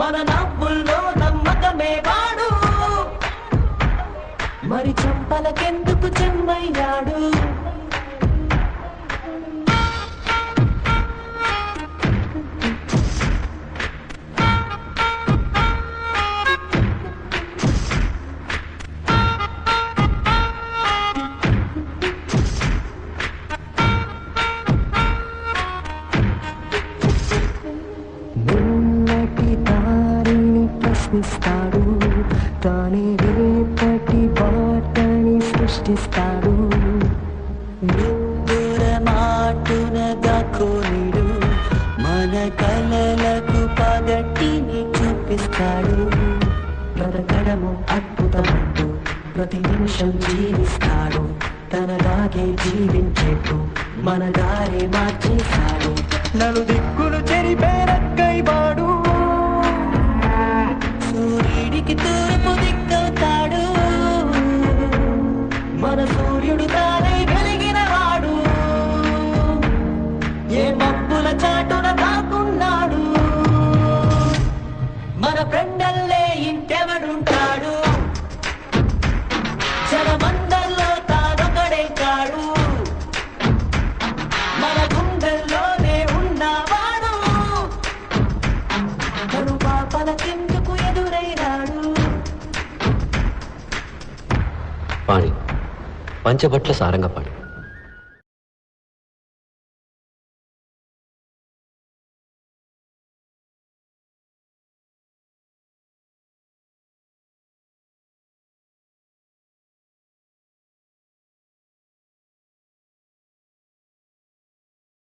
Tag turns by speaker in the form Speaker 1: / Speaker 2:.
Speaker 1: మన నవ్వుల్లో నమ్మకమే వాడు. మరి చెంపలకెందుకు చెమ్మయ్యాడు ప్రశ్నిస్తాడు తానే రేపటి బాటని సృష్టిస్తాడు. మాటున దాకోనిడు మన కలలకు పగటిని చూపిస్తాడు. బ్రతకడము అద్భుతమంటూ ప్రతి నిమిషం జీవిస్తాడు. తన దాగే జీవించేట్టు మన దారి మార్చేశాడు. నలుది సూర్యుడు తానే వెలిగిన వాడు. ఏ మబ్బుల చాటున దాక్కున్నాడు. మన ఫ్రెండల్లే ఇంకెవడుంటాడు?
Speaker 2: పంచబట్ల పంచభట్ల